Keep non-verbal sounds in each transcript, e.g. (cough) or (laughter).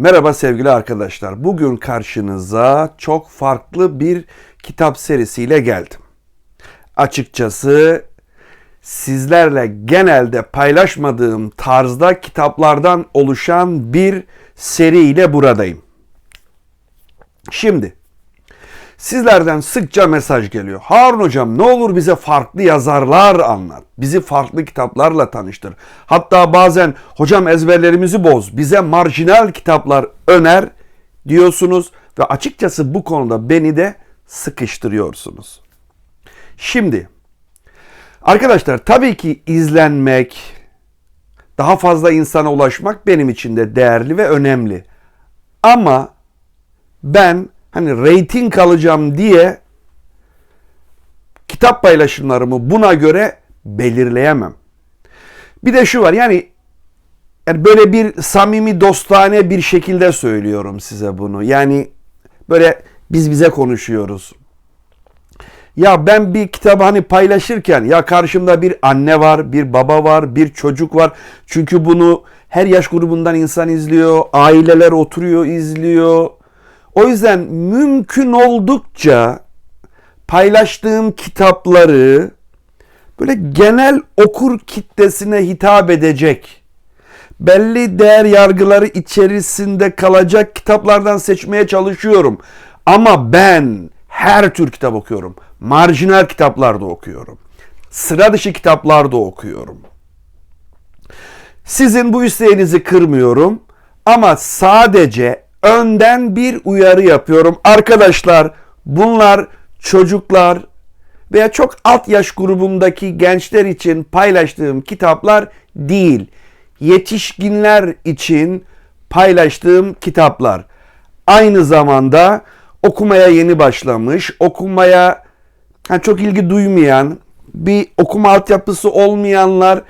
Merhaba sevgili arkadaşlar. Bugün karşınıza çok farklı bir kitap serisiyle geldim. Açıkçası sizlerle genelde paylaşmadığım tarzda kitaplardan oluşan bir seriyle buradayım. Şimdi Sizlerden sıkça mesaj geliyor. Harun hocam ne olur bize farklı yazarlar anlat. Bizi farklı kitaplarla tanıştır. Hatta bazen hocam ezberlerimizi boz. Bize marjinal kitaplar öner diyorsunuz ve açıkçası bu konuda beni de sıkıştırıyorsunuz. Şimdi arkadaşlar tabii ki izlenmek, daha fazla insana ulaşmak benim için de değerli ve önemli. Ama ben hani reyting alacağım diye kitap paylaşımlarımı buna göre belirleyemem. Bir de şu var yani, yani böyle bir samimi dostane bir şekilde söylüyorum size bunu. Yani böyle biz bize konuşuyoruz. Ya ben bir kitabı hani paylaşırken ya karşımda bir anne var, bir baba var, bir çocuk var. Çünkü bunu her yaş grubundan insan izliyor, aileler oturuyor, izliyor. O yüzden mümkün oldukça paylaştığım kitapları böyle genel okur kitlesine hitap edecek, belli değer yargıları içerisinde kalacak kitaplardan seçmeye çalışıyorum. Ama ben her tür kitap okuyorum. Marjinal kitaplar da okuyorum. Sıra dışı kitaplar da okuyorum. Sizin bu isteğinizi kırmıyorum ama sadece önden bir uyarı yapıyorum. Arkadaşlar bunlar çocuklar veya çok alt yaş grubundaki gençler için paylaştığım kitaplar değil. Yetişkinler için paylaştığım kitaplar. Aynı zamanda okumaya yeni başlamış, okumaya yani çok ilgi duymayan, bir okuma altyapısı olmayanlar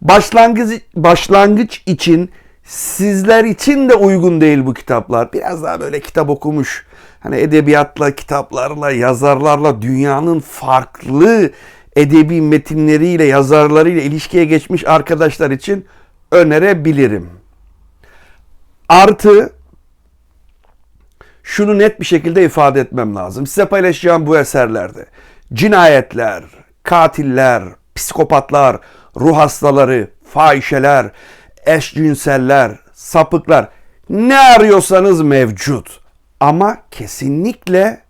başlangıç başlangıç için sizler için de uygun değil bu kitaplar. Biraz daha böyle kitap okumuş, hani edebiyatla, kitaplarla, yazarlarla dünyanın farklı edebi metinleriyle, yazarlarıyla ilişkiye geçmiş arkadaşlar için önerebilirim. Artı şunu net bir şekilde ifade etmem lazım. Size paylaşacağım bu eserlerde cinayetler, katiller, psikopatlar, ruh hastaları, fahişeler, eşcinseller, sapıklar ne arıyorsanız mevcut. Ama kesinlikle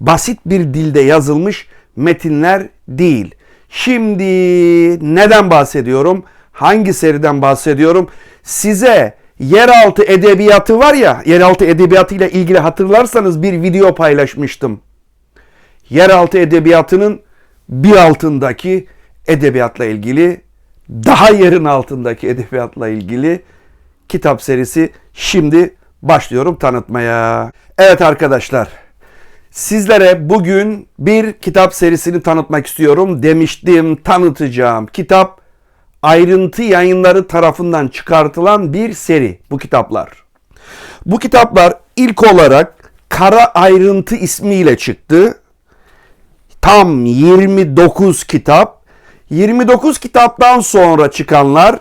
basit bir dilde yazılmış metinler değil. Şimdi neden bahsediyorum? Hangi seriden bahsediyorum? Size yeraltı edebiyatı var ya, yeraltı edebiyatı ile ilgili hatırlarsanız bir video paylaşmıştım. Yeraltı edebiyatının bir altındaki edebiyatla ilgili daha yerin altındaki edebiyatla ilgili kitap serisi şimdi başlıyorum tanıtmaya. Evet arkadaşlar sizlere bugün bir kitap serisini tanıtmak istiyorum. Demiştim tanıtacağım kitap ayrıntı yayınları tarafından çıkartılan bir seri bu kitaplar. Bu kitaplar ilk olarak Kara Ayrıntı ismiyle çıktı. Tam 29 kitap 29 kitaptan sonra çıkanlar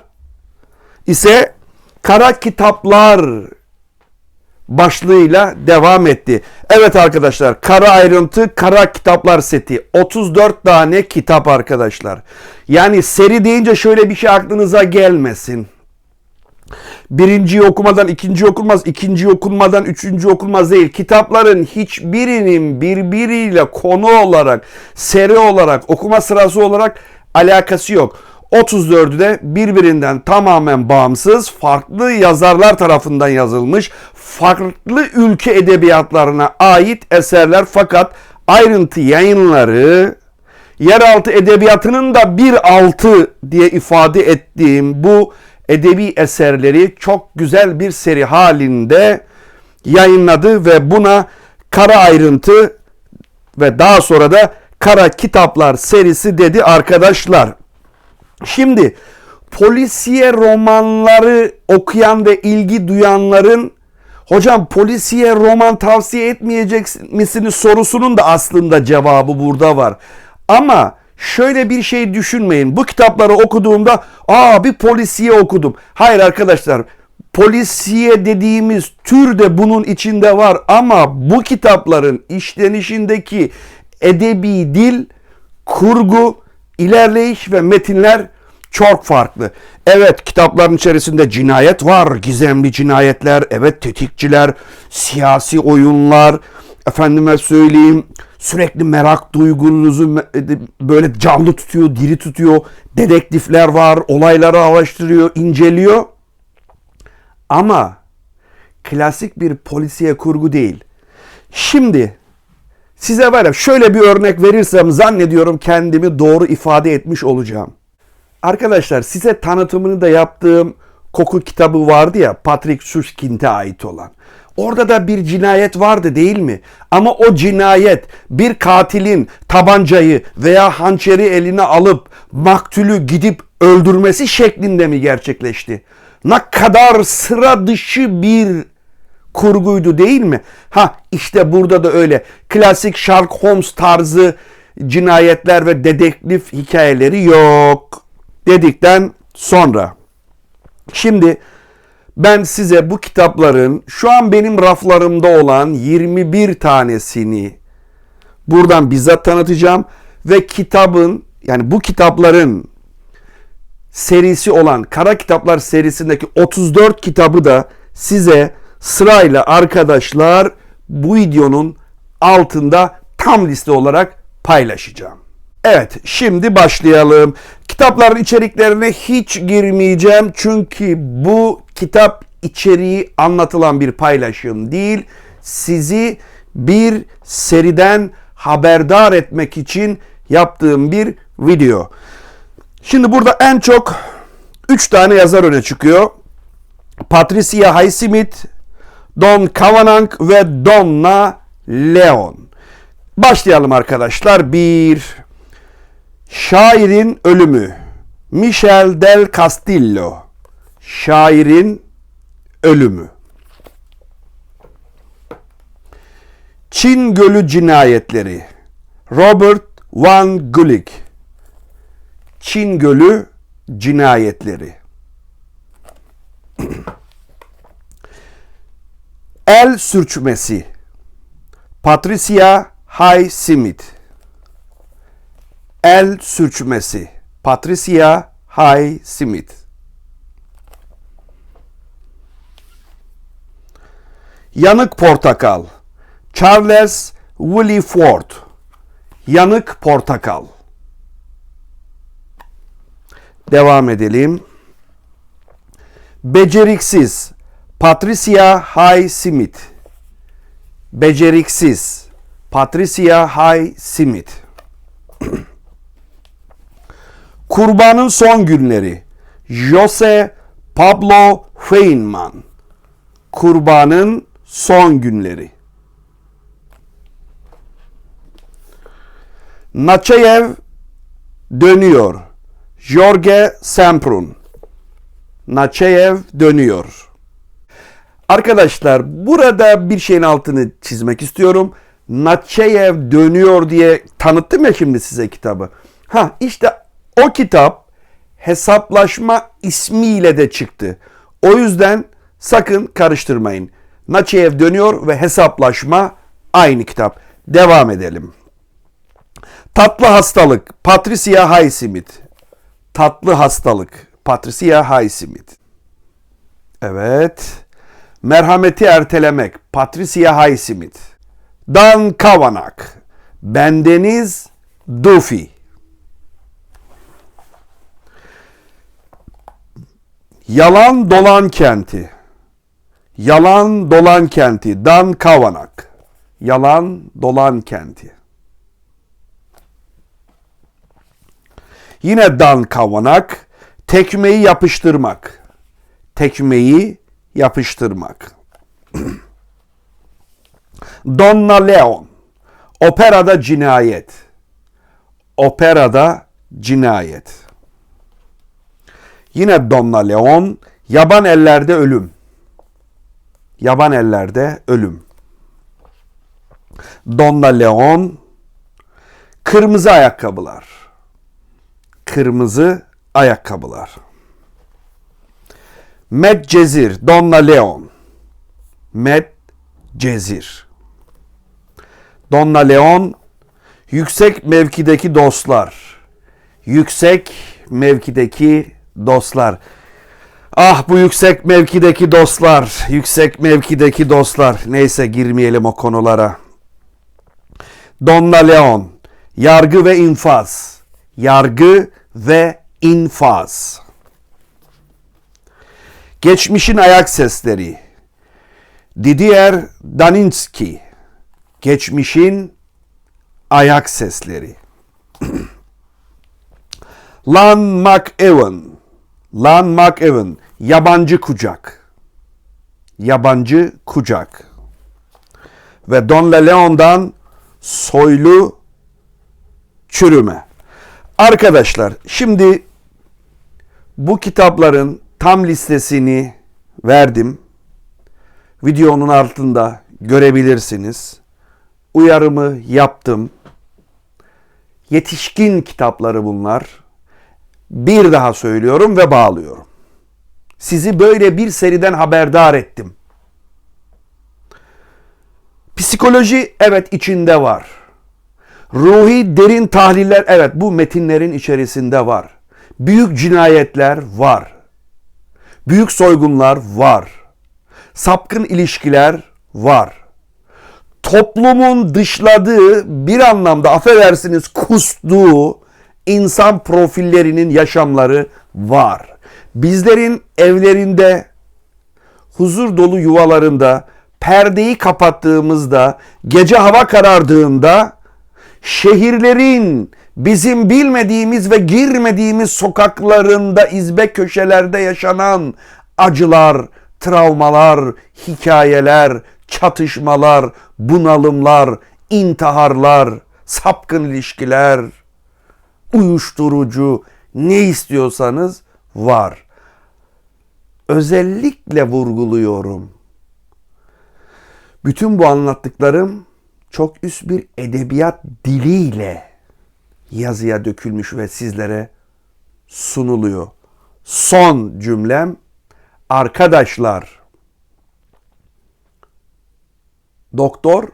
ise kara kitaplar başlığıyla devam etti. Evet arkadaşlar kara ayrıntı kara kitaplar seti 34 tane kitap arkadaşlar. Yani seri deyince şöyle bir şey aklınıza gelmesin. Birinci okumadan ikinci okunmaz, ikinci okunmadan üçüncü okunmaz değil. Kitapların hiçbirinin birbiriyle konu olarak, seri olarak, okuma sırası olarak alakası yok. 34'ü de birbirinden tamamen bağımsız, farklı yazarlar tarafından yazılmış, farklı ülke edebiyatlarına ait eserler fakat ayrıntı yayınları yeraltı edebiyatının da bir altı diye ifade ettiğim bu edebi eserleri çok güzel bir seri halinde yayınladı ve buna kara ayrıntı ve daha sonra da Kara Kitaplar serisi dedi arkadaşlar. Şimdi polisiye romanları okuyan ve ilgi duyanların hocam polisiye roman tavsiye etmeyecek misiniz sorusunun da aslında cevabı burada var. Ama şöyle bir şey düşünmeyin. Bu kitapları okuduğumda aa bir polisiye okudum. Hayır arkadaşlar polisiye dediğimiz tür de bunun içinde var ama bu kitapların işlenişindeki edebi dil, kurgu, ilerleyiş ve metinler çok farklı. Evet kitapların içerisinde cinayet var, gizemli cinayetler, evet tetikçiler, siyasi oyunlar, efendime söyleyeyim sürekli merak duygunuzu böyle canlı tutuyor, diri tutuyor. Dedektifler var, olayları araştırıyor, inceliyor. Ama klasik bir polisiye kurgu değil. Şimdi size var ya şöyle bir örnek verirsem zannediyorum kendimi doğru ifade etmiş olacağım. Arkadaşlar size tanıtımını da yaptığım koku kitabı vardı ya Patrick Suskind'e ait olan. Orada da bir cinayet vardı değil mi? Ama o cinayet bir katilin tabancayı veya hançeri eline alıp maktulü gidip öldürmesi şeklinde mi gerçekleşti? Ne kadar sıra dışı bir kurguydu değil mi? Ha işte burada da öyle klasik Sherlock Holmes tarzı cinayetler ve dedektif hikayeleri yok dedikten sonra. Şimdi ben size bu kitapların şu an benim raflarımda olan 21 tanesini buradan bizzat tanıtacağım ve kitabın yani bu kitapların serisi olan Kara Kitaplar serisindeki 34 kitabı da size sırayla arkadaşlar bu videonun altında tam liste olarak paylaşacağım. Evet, şimdi başlayalım. Kitapların içeriklerine hiç girmeyeceğim çünkü bu kitap içeriği anlatılan bir paylaşım değil. Sizi bir seriden haberdar etmek için yaptığım bir video. Şimdi burada en çok 3 tane yazar öne çıkıyor. Patricia Highsmith, Don Kavanagh ve Donna Leon. Başlayalım arkadaşlar. Bir Şairin Ölümü. Michel del Castillo. Şairin Ölümü. Çin Gölü Cinayetleri. Robert Van Gulik. Çin Gölü Cinayetleri. (clears throat) El Sürçmesi. Patricia Highsmith. El Sürçmesi. Patricia Highsmith. Yanık Portakal. Charles Williford. Yanık Portakal. Devam edelim. Beceriksiz. Patricia Highsmith. Beceriksiz. Patricia Highsmith. (clears throat) Kurbanın son günleri. Jose Pablo Feynman. Kurbanın son günleri. Nachayev dönüyor. Jorge Semprun. Nachayev dönüyor. Arkadaşlar burada bir şeyin altını çizmek istiyorum. Nachayev dönüyor diye tanıttım ya şimdi size kitabı. Ha işte o kitap hesaplaşma ismiyle de çıktı. O yüzden sakın karıştırmayın. Nachayev dönüyor ve hesaplaşma aynı kitap. Devam edelim. Tatlı hastalık Patricia Highsmith. Tatlı hastalık Patricia Highsmith. Evet. Merhameti ertelemek Patricia Highsmith. Dan Kavanagh. Bendeniz Duffy. Yalan dolan kenti. Yalan dolan kenti. Dan Kavanagh. Yalan dolan kenti. Yine Dan Kavanagh. Tekmeyi yapıştırmak. Tekmeyi yapıştırmak. (clears throat) Donna Leon. Operada cinayet. Operada cinayet. Yine Donna Leon. Yaban ellerde ölüm. Yaban ellerde ölüm. Donna Leon. Kırmızı ayakkabılar. Kırmızı ayakkabılar. Medcezir, Donna Leon. Medcezir. Donna Leon, yüksek mevkideki dostlar. Yüksek mevkideki dostlar. Ah bu yüksek mevkideki dostlar, yüksek mevkideki dostlar. Neyse girmeyelim o konulara. Donna Leon, yargı ve infaz. Yargı ve infaz. Geçmişin ayak sesleri. Didier Daninski. Geçmişin ayak sesleri. (clears throat) Lan McEwan. Lan McEwan. Yabancı kucak. Yabancı kucak. Ve Don Leon'dan soylu çürüme. Arkadaşlar şimdi bu kitapların tam listesini verdim. Videonun altında görebilirsiniz. Uyarımı yaptım. Yetişkin kitapları bunlar. Bir daha söylüyorum ve bağlıyorum. Sizi böyle bir seriden haberdar ettim. Psikoloji evet içinde var. Ruhi derin tahliller evet bu metinlerin içerisinde var. Büyük cinayetler var. Büyük soygunlar var. Sapkın ilişkiler var. Toplumun dışladığı bir anlamda affedersiniz kustuğu insan profillerinin yaşamları var. Bizlerin evlerinde huzur dolu yuvalarında perdeyi kapattığımızda gece hava karardığında şehirlerin bizim bilmediğimiz ve girmediğimiz sokaklarında izbe köşelerde yaşanan acılar, travmalar, hikayeler, çatışmalar, bunalımlar, intiharlar, sapkın ilişkiler, uyuşturucu ne istiyorsanız var. Özellikle vurguluyorum. Bütün bu anlattıklarım çok üst bir edebiyat diliyle yazıya dökülmüş ve sizlere sunuluyor. Son cümlem arkadaşlar doktor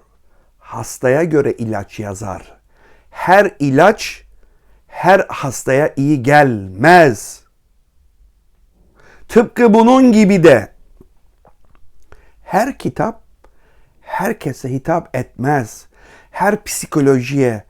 hastaya göre ilaç yazar. Her ilaç her hastaya iyi gelmez. Tıpkı bunun gibi de her kitap herkese hitap etmez. Her psikolojiye,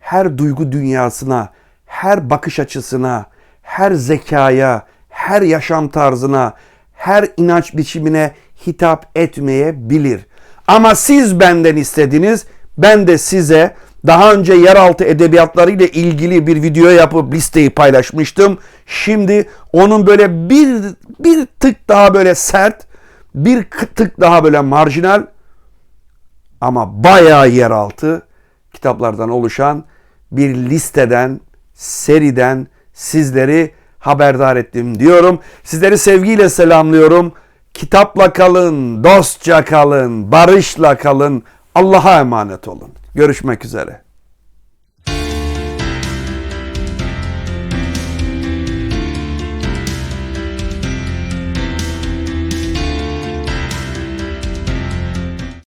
her duygu dünyasına, her bakış açısına, her zekaya, her yaşam tarzına, her inanç biçimine hitap etmeyebilir. Ama siz benden istediniz, ben de size daha önce yeraltı edebiyatları ile ilgili bir video yapıp listeyi paylaşmıştım. Şimdi onun böyle bir bir tık daha böyle sert, bir tık daha böyle marjinal ama bayağı yeraltı kitaplardan oluşan bir listeden, seriden sizleri haberdar ettim diyorum. Sizleri sevgiyle selamlıyorum. Kitapla kalın, dostça kalın, barışla kalın. Allah'a emanet olun. Görüşmek üzere.